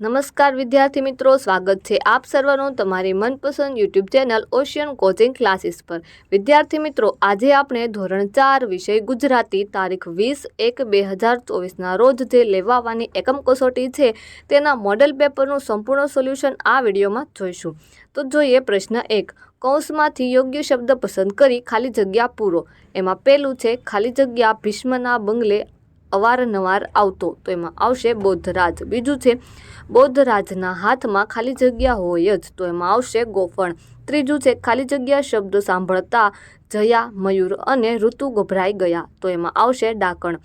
નમસ્કાર વિદ્યાર્થી મિત્રો, સ્વાગત છે આપ સર્વનું તમારી મનપસંદ YouTube channel Ocean Coaching Classes પર. વિદ્યાર્થી મિત્રો, આજે આપણે ધોરણ ચાર વિષય ગુજરાતી તારીખ વીસ એક બે હજાર ચોવીસના રોજ જે લેવાવાની એકમ કસોટી છે, તેના મોડેલ પેપરનું સંપૂર્ણ સોલ્યુશન આ વિડીયોમાં જોઈશું. તો જોઈએ પ્રશ્ન એક, કૌંસમાંથી યોગ્ય શબ્દ પસંદ કરી ખાલી જગ્યા પૂરો. એમાં પહેલું છે, ખાલી જગ્યા ભીષ્મના બંગલે અવારનવાર આવતો. તો એમાં આવશે બૌદ્ધરાજ. બીજું છે, બૌદ્ધરાજના હાથમાં ખાલી જગ્યા હોય જ, તો એમાં આવશે ગોફણ. ત્રીજું છે, ખાલી જગ્યા શબ્દ સાંભળતા જયા મયુર અને ઋતુ ગભરાઈ ગયા, તો એમાં આવશે ડાકણ.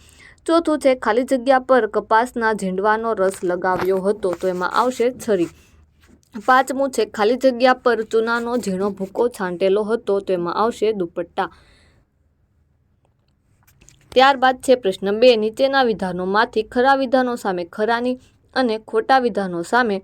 ચોથું છે, ખાલી જગ્યા પર કપાસના ઝીંડવાનો રસ લગાવ્યો હતો, તો એમાં આવશે છરી. પાંચમું છે, ખાલી જગ્યા પર ચૂનાનો ઝીણો ભૂકો છાંટેલો હતો, તો એમાં આવશે દુપટ્ટા. ત્યારબાદ છે પ્રશ્ન બે. નીચેના વિધાનોમાંથી ખરા વિધાનો સામે ખરાની અને ખોટા વિધાનો સામે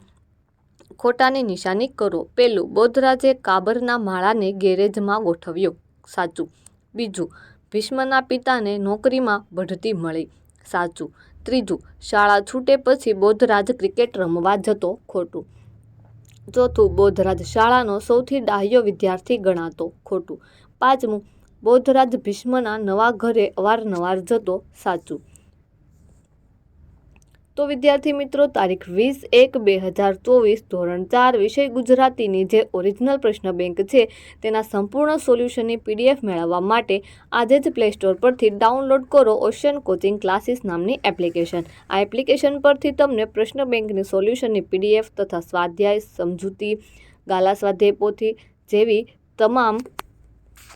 ખોટાની નિશાની કરો. પહેલું, બોધરાજે કાબરના માળાને ગેરેજમાં ગોઠવ્યો. સાચું. બીજું, ભીષ્મના પિતાને નોકરીમાં બઢતી મળી. સાચું. ત્રીજું, શાળા છૂટે પછી બોધરાજ ક્રિકેટ રમવા જતો ખોટું. ચોથું, બોધરાજ શાળાનો સૌથી ડાહ્યો વિદ્યાર્થી ગણાતો ખોટું. પાંચમું બૌદ્ધરાજ ભીષ્મના નવા ઘરે અવારનવાર જતો સાચું. તો વિદ્યાર્થી મિત્રો, તારીખ વીસ એક બે હજાર ચોવીસ, ધોરણ ચાર, વિષય ગુજરાતીની જે ઓરિજિનલ પ્રશ્ન બેંક છે, તેના સંપૂર્ણ સોલ્યુશનની પીડીએફ મેળવવા માટે આજે જ પ્લે સ્ટોર પરથી ડાઉનલોડ કરો ઓશિયન કોચિંગ ક્લાસીસ નામની એપ્લિકેશન આ એપ્લિકેશન પરથી તમને પ્રશ્ન બેંકની સોલ્યુશનની પીડીએફ તથા સ્વાધ્યાય, સમજૂતી, ગાલા સ્વાધ્યાય પોથી જેવી તમામ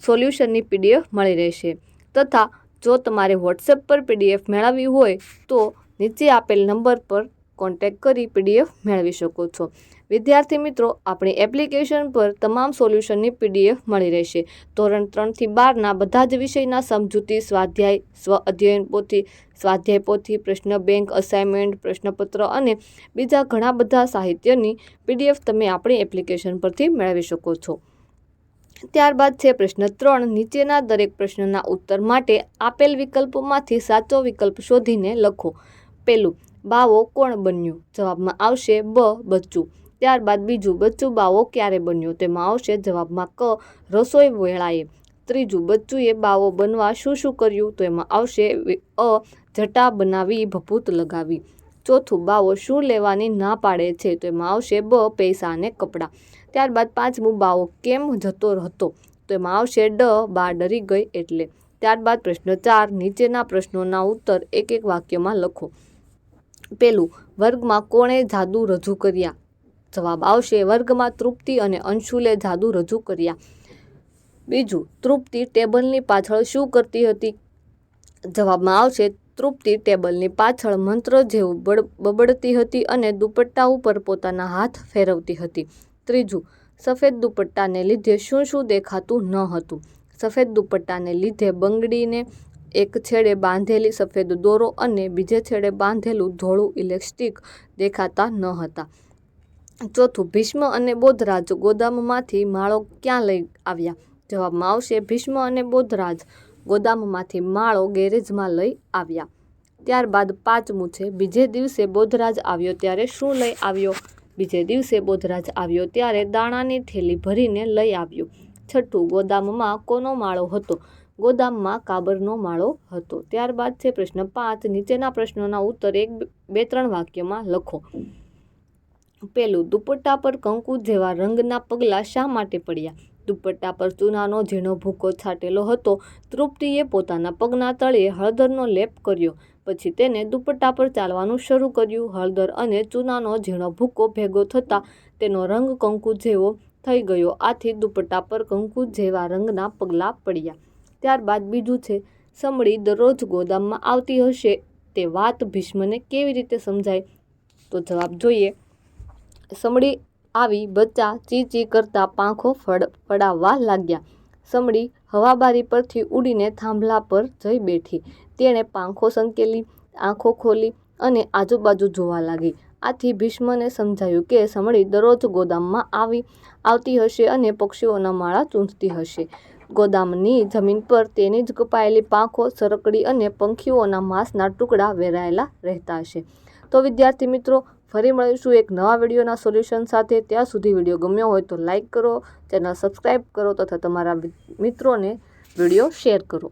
સોલ્યુશનની પીડીએફ મળી રહેશે. તથા જો તમારે વોટ્સએપ પર પીડીએફ મેળવવી હોય, તો નીચે આપેલ નંબર પર કોન્ટેક્ટ કરી પીડીએફ મેળવી શકો છો. વિદ્યાર્થી મિત્રો, આપણી એપ્લિકેશન પર તમામ સોલ્યુશનની પીડીએફ મળી રહેશે. ધોરણ ત્રણથી બારના બધા જ વિષયના સમજૂતી, સ્વાધ્યાય, સ્વ અધ્યયન પોથી, સ્વાધ્યાય પોથી, પ્રશ્ન બેંક અસાઇનમેન્ટ પ્રશ્નપત્ર અને બીજા ઘણા બધા સાહિત્યની પીડીએફ તમે આપણી એપ્લિકેશન પરથી મેળવી શકો છો. ત્યારબાદ છે પ્રશ્ન ત્રણ. નીચેના દરેક પ્રશ્નના ઉત્તર માટે આપેલ વિકલ્પોમાંથી સાચો વિકલ્પ શોધીને લખો. પહેલું બાવો કોણ બન્યું? જવાબમાં આવશે બ, બચ્ચું. ત્યારબાદ બીજું, બચ્ચું બાવો ક્યારે બન્યો? તેમાં આવશે જવાબમાં ક, રસોઈ વેળાએ. ત્રીજું, બચ્ચુએ બાવો બનવા શું શું કર્યું? તો એમાં આવશે અ, જટા બનાવી, ભભૂત લગાવી. ચોથું બાવો શું લેવાની ના પાડે છે તો એમાં આવશે બ પૈસા અને કપડાં. ત્યારબાદ પાંચમું બાવો કેમ જતો હતો તો એમાં આવશે ડ બા ડરી ગઈ એટલે. ત્યારબાદ પ્રશ્ન ચાર, નીચેના પ્રશ્નોના ઉત્તર એક એક વાક્યમાં લખો. પેલું, વર્ગમાં કોણે જાદુ રજૂ કર્યા? જવાબ આવશે, વર્ગમાં તૃપ્તિ અને અંશુલે જાદુ રજૂ કર્યા. બીજું, તૃપ્તિ ટેબલની પાછળ શું કરતી હતી? જવાબમાં આવશે તૃપ્તિ ટેબલની પાછળ મંત્ર જેવું બબડતી હતી અને દુપટ્ટા ઉપર પોતાના હાથ ફેરવતી હતી. ત્રીજું, સફેદ દુપટ્ટાને લીધે શું શું દેખાતું ન હતું? સફેદ દુપટ્ટાને લીધે બંગડીને એક છેડે બાંધેલી સફેદ દોરો અને બીજે છેડે બાંધેલું ધોળું ઇલેક્ટ્રિક દેખાતા ન હતા. ચોથું, ભીષ્મ અને બોધરાજ ગોદામમાંથી માળો ક્યાં લઈ આવ્યા? જવાબમાં આવશે, ભીષ્મ અને બોધરાજ ગોદામમાંથી માળો ગેરેજમાં લઈ આવ્યા. ત્યારબાદ પાંચમું છે, બીજે દિવસે બોધરાજ આવ્યો ત્યારે શું લઈ આવ્યો? બીજે દિવસે બોધરાજ આવ્યો ત્યારે દાણાની થેલી ભરીને લઈ આવ્યો. છઠ્ઠું, ગોદામમાં કોનો માળો હતો? ગોદામમાં કાબરનો માળો હતો. ત્યારબાદ છે પ્રશ્ન પાંચ, નીચેના પ્રશ્નોના ઉત્તર એક, બે, ત્રણ વાક્યમાં લખો. પેલું, દુપટ્ટા પર કંકુ જેવા રંગના પગલાં શા માટે પડ્યા? દુપટ્ટા પર ચૂનાનો ઝીણો ભૂકો છાંટેલો હતો. તૃપ્તિએ પોતાના પગના તળિયે હળદરનો લેપ કર્યો. પછી તેને દુપટ્ટા પર ચાલવાનું શરૂ કર્યું. હળદર અને ચૂનાનો ઝીણો ભૂકો ભેગો થતાં તેનો રંગ કંકુ જેવો થઈ ગયો. આથી દુપટ્ટા પર કંકુ જેવા રંગના પગલાં પડ્યા. ત્યારબાદ બીજું છે સમળી દરરોજ ગોદામમાં આવતી હશે. તે વાત ભીષ્મને કેવી રીતે સમજાય? તો જવાબ જોઈએ સમળી આવી બચ્ચા ચી ચી કરતા પાંખો ફળ પડાવવા લાગ્યા. સમળી હવાબારી પરથી ઉડીને થાંભલા પર જઈ બેઠી. તેણે પાંખો સંકેલી, આંખો ખોલી અને આજુબાજુ જોવા લાગી. આથી ભીષ્મને સમજાયું કે સમળી દરરોજ ગોદામમાં આવી, આવતી હશે અને પક્ષીઓના માળા ચૂંટતી હશે. ગોદામની જમીન પર તેની જ કપાયેલી પાંખો, સરકડી અને પંખીઓના માંસના ટુકડા વેરાયેલા રહેતા હશે. તો વિદ્યાર્થી મિત્રો ફરી મળીશું એક નવા વિડીયોના સોલ્યુશન સાથે. ત્યાં સુધી વીડિયો ગમ્યો હોય તો લાઇક કરો, ચેનલ સબસ્ક્રાઈબ કરો તથા તમારા મિત્રોને વીડિયો શેર કરો.